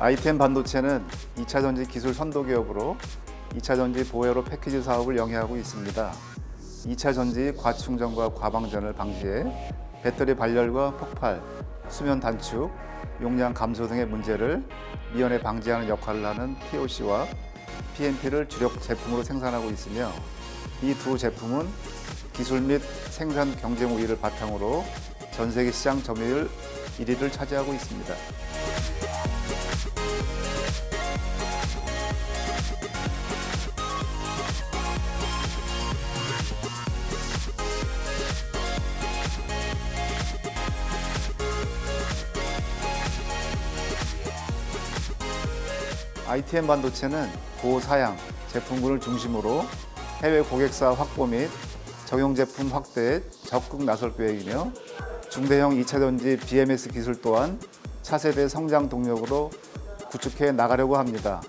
ITM 반도체는 2차 전지 기술 선도 기업으로 2차 전지 보회로 패키지 사업을 영위하고 있습니다. 2차 전지 과충전과 과방전을 방지해 배터리 발열과 폭발, 수면 단축, 용량 감소 등의 문제를 미연에 방지하는 역할을 하는 POC와 PMP를 주력 제품으로 생산하고 있으며 이 두 제품은 기술 및 생산 경쟁 우위를 바탕으로 전 세계 시장 점유율 1위를 차지하고 있습니다. ITM 반도체는 고사양 제품군을 중심으로 해외 고객사 확보 및 적용 제품 확대에 적극 나설 계획이며 중대형 2차 전지 BMS 기술 또한 차세대 성장 동력으로 구축해 나가려고 합니다.